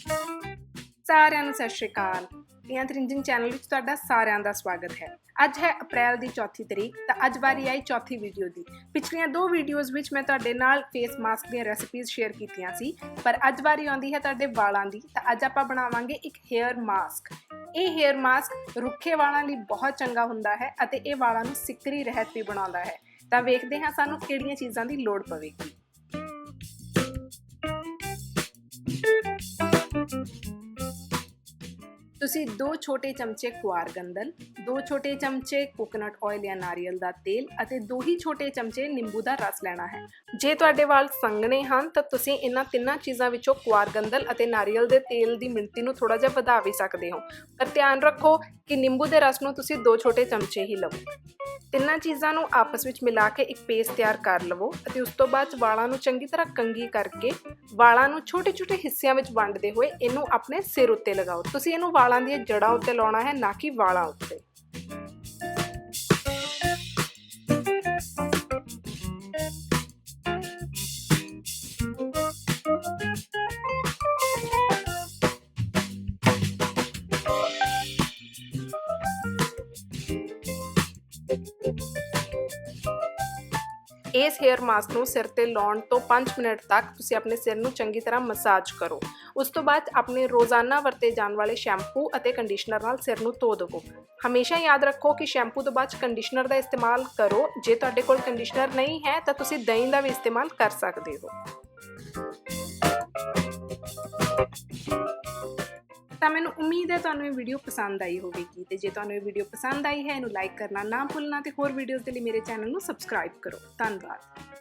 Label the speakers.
Speaker 1: ਸਾਰਿਆਂ ਨੂੰ ਸਤਿ ਸ਼੍ਰੀ ਅਕਾਲ। ਪੀਆਂ ਤ੍ਰਿੰਜਨ ਚੈਨਲ ਵਿੱਚ ਤੁਹਾਡਾ ਸਾਰਿਆਂ ਦਾ ਸਵਾਗਤ ਹੈ। ਅੱਜ ਹੈ ਅਪ੍ਰੈਲ ਦੀ ਚੌਥੀ ਤਰੀਕ, ਤਾਂ ਅੱਜ ਵਾਰੀ ਆਈ ਚੌਥੀ ਵੀਡੀਓ ਦੀ। ਪਿਛਲੀਆਂ ਦੋ ਵੀਡੀਓਜ਼ ਵਿੱਚ ਮੈਂ ਤੁਹਾਡੇ ਨਾਲ ਫੇਸ ਮਾਸਕ ਦੀਆਂ ਰੈਸਪੀਜ਼ ਸ਼ੇਅਰ ਕੀਤੀਆਂ ਸੀ, ਪਰ ਅੱਜ ਵਾਰੀ ਆਉਂਦੀ ਹੈ ਤੁਹਾਡੇ ਵਾਲਾਂ ਦੀ, ਤਾਂ ਅੱਜ ਆਪਾਂ ਬਣਾਵਾਂਗੇ ਇੱਕ ਹੇਅਰ ਮਾਸਕ ਇਹ ਹੇਅਰ ਮਾਸਕ ਰੁੱਖੇ ਵਾਲਾਂ ਲਈ ਬਹੁਤ ਚੰਗਾ ਹੁੰਦਾ ਹੈ ਅਤੇ ਇਹ ਵਾਲਾਂ ਨੂੰ ਸਿੱਕਰੀ ਰਹਿਤ ਵੀ ਬਣਾਉਂਦਾ ਹੈ। ਤਾਂ ਵੇਖਦੇ ਹਾਂ ਸਾਨੂੰ ਕਿਹੜੀਆਂ ਚੀਜ਼ਾਂ ਦੀ ਲੋੜ ਪਵੇਗੀ। ਤੁਸੀਂ ਦੋ ਛੋਟੇ ਚਮਚੇ ਕੁਆਰ ਗੰਦਲ ਦੋ ਛੋਟੇ ਚਮਚੇ ਕੋਕੋਨਟ ਆਇਲ ਜਾਂ ਨਾਰੀਅਲ ਦਾ ਤੇਲ ਅਤੇ ਦੋ ਹੀ ਛੋਟੇ ਚਮਚੇ ਨਿੰਬੂ ਦਾ ਰਸ ਲੈਣਾ ਹੈ। ਜੇ ਤੁਹਾਡੇ ਵਾਲ ਸੰਘਣੇ ਹਨ, ਤਾਂ ਤੁਸੀਂ ਇਹਨਾਂ ਤਿੰਨਾਂ ਚੀਜ਼ਾਂ ਵਿੱਚੋਂ ਕੁਆਰ ਗੰਦਲ ਅਤੇ ਨਾਰੀਅਲ ਦੇ ਤੇਲ ਦੀ ਮਿਣਤੀ ਨੂੰ ਥੋੜਾ ਜਿਹਾ ਵਧਾ ਵੀ ਸਕਦੇ ਹੋ। ਪਰ ਧਿਆਨ ਰੱਖੋ ਕਿ ਨਿੰਬੂ ਦੇ ਰਸ ਨੂੰ ਤੁਸੀਂ ਦੋ ਛੋਟੇ ਚਮਚੇ ਹੀ ਲਵੋ। ਤਿੰਨਾਂ ਚੀਜ਼ਾਂ ਨੂੰ ਆਪਸ ਵਿੱਚ ਮਿਲਾ ਕੇ ਇੱਕ ਪੇਸਟ ਤਿਆਰ ਕਰ ਲਵੋ ਅਤੇ ਉਸ ਤੋਂ ਬਾਅਦ ਵਾਲਾਂ ਨੂੰ ਚੰਗੀ ਤਰ੍ਹਾਂ ਕੰਗੀ ਕਰਕੇ ਵਾਲਾਂ ਨੂੰ ਛੋਟੇ-ਛੋਟੇ ਹਿੱਸਿਆਂ ਵਿੱਚ ਵੰਡਦੇ ਹੋਏ ਇਹਨੂੰ ਆਪਣੇ ਸਿਰ ਉੱਤੇ ਲਗਾਓ। ਤੁਸੀਂ ਇਹਨੂੰ ਵਾਲਾਂ ਦੀਆਂ ਜੜ੍ਹਾਂ ਉੱਤੇ ਲਾਉਣਾ ਹੈ, ਨਾ ਕਿ ਵਾਲਾਂ ਉੱਤੇ। ਇਸ ਹੇਅਰ ਮਾਸਕ ਨੂੰ ਸਿਰ ਤੇ ਲਾਉਣ ਤੋਂ 5 ਮਿੰਟ ਤੱਕ ਤੁਸੀਂ ਆਪਣੇ ਸਿਰ ਨੂੰ ਚੰਗੀ ਤਰ੍ਹਾਂ ਮਸਾਜ ਕਰੋ। ਉਸ ਤੋਂ ਬਾਅਦ ਆਪਣੇ ਰੋਜ਼ਾਨਾ ਵਰਤੇ ਜਾਣ ਵਾਲੇ ਸ਼ੈਂਪੂ ਅਤੇ ਕੰਡੀਸ਼ਨਰ ਨਾਲ ਸਿਰ ਨੂੰ ਧੋ ਦਿਓ ਹਮੇਸ਼ਾ ਯਾਦ ਰੱਖੋ ਕਿ ਸ਼ੈਂਪੂ ਤੋਂ ਬਾਅਦ ਕੰਡੀਸ਼ਨਰ ਦਾ ਇਸਤੇਮਾਲ ਕਰੋ। ਜੇ ਤੁਹਾਡੇ ਕੋਲ ਕੰਡੀਸ਼ਨਰ ਨਹੀਂ ਹੈ, ਤਾਂ ਤੁਸੀਂ ਦਹੀਂ ਦਾ ਵੀ ਇਸਤੇਮਾਲ ਕਰ ਸਕਦੇ ਹੋ। ਤਾਂ ਮੈਨੂੰ ਉਮੀਦ ਹੈ ਤੁਹਾਨੂੰ ਇਹ ਵੀਡੀਓ ਪਸੰਦ ਆਈ ਹੋਵੇਗੀ ਤੇ ਜੇ ਤੁਹਾਨੂੰ ਇਹ ਵੀਡੀਓ ਪਸੰਦ ਆਈ ਹੈ, ਇਹਨੂੰ ਲਾਈਕ ਕਰਨਾ ਨਾ ਭੁੱਲਣਾ ਤੇ ਹੋਰ ਵੀਡੀਓਜ਼ ਦੇ ਲਈ ਮੇਰੇ ਚੈਨਲ ਨੂੰ ਸਬਸਕ੍ਰਾਈਬ ਕਰੋ। ਧੰਨਵਾਦ।